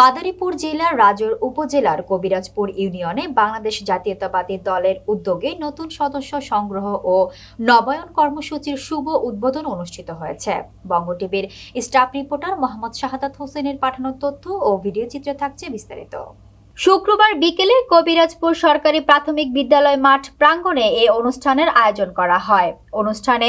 মাদারীপুর জেলার রাজর উপজেলার কবিরাজপুর ইউনিয়নে বাংলাদেশ জাতীয়তাবাদী দলের উদ্যোগে নতুন সদস্য সংগ্রহ ও নবায়ন কর্মসূচির শুভ উদ্বোধন অনুষ্ঠিত হয়েছে। বঙ্গ টিভির স্টাফ রিপোর্টার মোহাম্মদ শাহাদাত হোসেনের পাঠানো তথ্য ও ভিডিও চিত্রে থাকছে বিস্তারিত। শুক্রবার বিকেলে কবিরাজপুর সরকারি প্রাথমিক বিদ্যালয় মাঠ প্রাঙ্গণে এই অনুষ্ঠানের আয়োজন করা হয়। অনুষ্ঠানে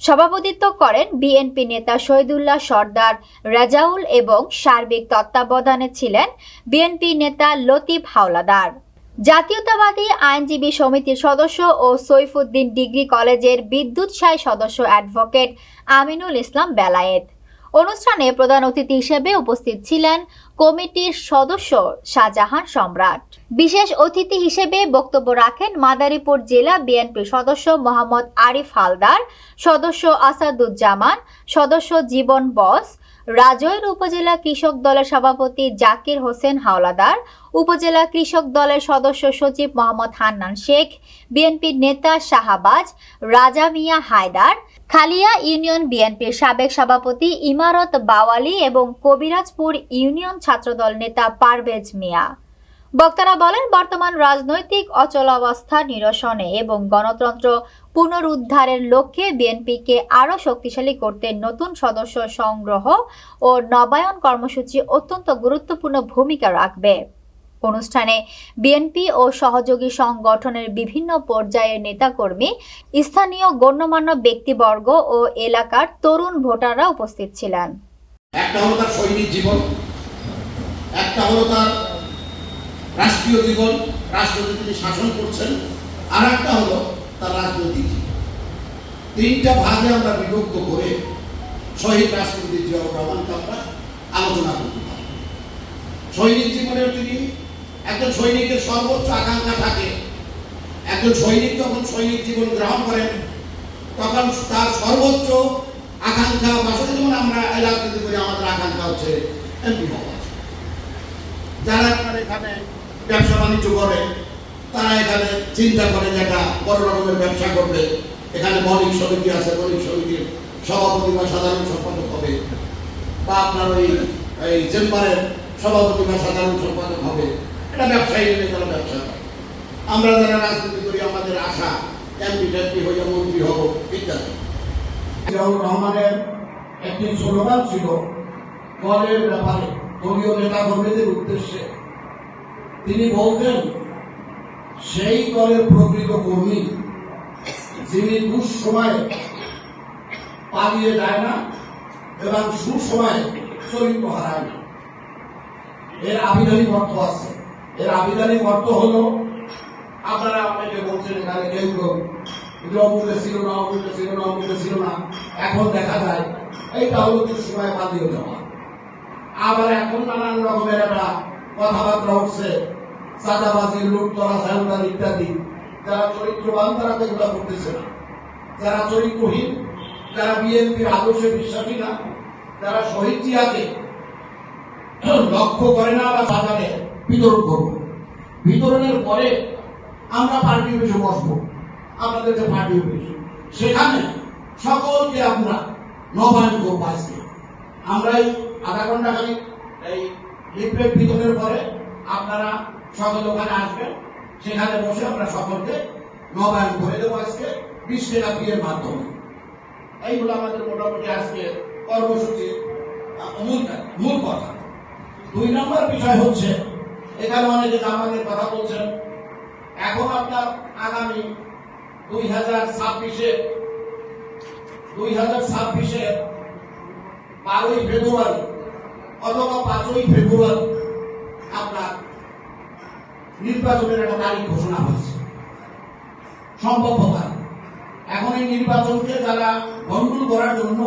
সভাপতিত্ব করেন বিএনপি নেতা শহীদুল্লাহ সর্দার রাজাউল এবং সার্বিক তত্ত্বাবধানে ছিলেন বিএনপি নেতা লতিফ হাওলাদার। জাতীয়তাবাদী আইনজীবী সমিতির সদস্য ও সৈফুদ্দিন ডিগ্রি কলেজের বিদ্যুৎ সায় সদস্য অ্যাডভোকেট আমিনুল ইসলাম বেলায়েত। অনুষ্ঠানে প্রধান অতিথি হিসেবে উপস্থিত ছিলেন কমিটির সদস্য শাহজাহান সম্রাট। বিশেষ অতিথি হিসেবে বক্তব্য রাখেন মাদারীপুর জেলা বিএনপি সদস্য মোহাম্মদ আরিফ হালদার, সদস্য আসাদুজ্জামান, সদস্য জীবন বস রাজৈর উপজেলা কৃষক দলের সভাপতি জাকির হোসেন হাওলাদার, উপজেলা কৃষক দলের সদস্য সচিব মোহাম্মদ হান্নান শেখ, বিএনপির নেতা শাহাবাজ, রাজা মিয়া হায়দার, খালিয়া ইউনিয়ন বিএনপির সাবেক সভাপতি ইমারত বাওয়ালি এবং কবিরাজপুর ইউনিয়ন ছাত্রদল নেতা পারভেজ মিয়া। বক্তারা বলেন, বর্তমান রাজনৈতিক অচলাবস্থা নিরসনে এবং গণতন্ত্র পুনরুদ্ধারের লক্ষ্যে বিএনপিকে আরও শক্তিশালী করতে নতুন সদস্য সংগ্রহ ও নবায়ন কর্মসূচি অত্যন্ত গুরুত্বপূর্ণ ভূমিকা রাখবে। অনুষ্ঠানে বিএনপি ও সহযোগী সংগঠনের বিভিন্ন পর্যায়ের নেতাকর্মী, স্থানীয় গণ্যমান্য ব্যক্তিবর্গ ও এলাকার তরুণ ভোটাররা উপস্থিত ছিলেন। একটা হলো তার সৈনিক জীবন, একটা হলো তার রাষ্ট্রীয় জীবন রাষ্ট্রকে তিনি শাসন করছেন আর একটা হলো তার রাজনৈতিক জীবন। তিনটা ভাগে আমরা বিভক্ত করে শহীদ রাষ্ট্রপতি জিয়াউর রহমানকে আমরা আলোচনা করতে পারি। সৈনিক জীবনের তিনি একজন সৈনিকের সর্বোচ্চ আকাঙ্ক্ষা থাকে। একজন সৈনিক যখন সৈনিক জীবন গ্রহণ করেন, তখন তার সর্বোচ্চ আকাঙ্ক্ষা বাসনে যেমন আমরা রাজনীতি করি, আমাদের আকাঙ্ক্ষা হচ্ছে এমপি হওয়া। যারা আপনার এখানে ব্যবসা বাণিজ্য করে, তারা এখানে চিন্তা করে যে একটা বড় রকমের ব্যবসা করবে। এখানে মৌলিক সমিতি আছে, মৌলিক সমিতির সভাপতি বা সাধারণ সম্পাদক হবে। বা আপনার ওই, এই চেম্বারের সভাপতি বা সাধারণ সম্পাদক হবে। এটা ব্যবসায়ী হলে তারা ব্যবসা। করে আমরা যারা রাজনীতি করি, আমাদের আশা এমপি, টেমপি হইয়া মন্ত্রী হব, ইত্যাদি। রহমানের একটি স্লোগান ছিল দলের ব্যাপারে দলীয় নেতা কর্মীদের উদ্দেশ্যে তিনি বলতেন, সেই দলের প্রকৃত কর্মী যিনি দুঃসময়ে পালিয়ে যায় না এবং সুসময়ে চরিত্র হারায় না। এর আবিধানিক অর্থ আছে। এর আবিধানিক অর্থ হলো, আপনারা অনেকে বলছেন এখানে কেউ কেউ অমুকে ছিল না অমুকে ছিল না অমুকে ছিল না। এখন দেখা যায় এইটা হলো দুঃসময় পালিয়ে যাওয়া আবার এখন নানান রকমের একটা কথাবার্তা উঠছে চাঁদাবাজি লুটতলা সায়নদার ইত্যাদি। যারা চরিত্রবান, তারা তো এগুলো করতেছে না। যারা চরিত্রহীন, যারা বিএনপির আদর্শে বিশ্বাসী না, যারা শহীদ জিয়াকে লক্ষ্য করে না বা বাজারে বিতরণ করব। বিতরণের পরে আমরা পার্টি অফিসে বসবো আপনাদের যে পার্টি অফিস, সেখানে সকলকে আমরা নবায়ন করব আজকে। আমরা এই আধা ঘণ্টা খালি এই লিফলেট বিতরণের পরে আপনারা সকল ওখানে আসবেন। সেখানে বসে আমরা সকলকে নবায়ন করে দেবো আজকে বিশ টাকা বিয়ের মাধ্যমে। এইগুলো আমাদের মোটামুটি আজকে কর্মসূচির মূল মূল কথা। দুই নম্বর বিষয় হচ্ছে, এখানে অনেকে জামাতের কথা বলছেন। এখন আপনার আগামী দুই হাজার ছাব্বিশে, দুই হাজার ছাব্বিশে বারোই ফেব্রুয়ারি অথবা পাঁচই ফেব্রুয়ারি আপনার নির্বাচনের একটা তারিখ ঘোষণা হয়েছে। সম্ভবতা এখন এই নির্বাচনকে যারা গন্ডুল করার জন্য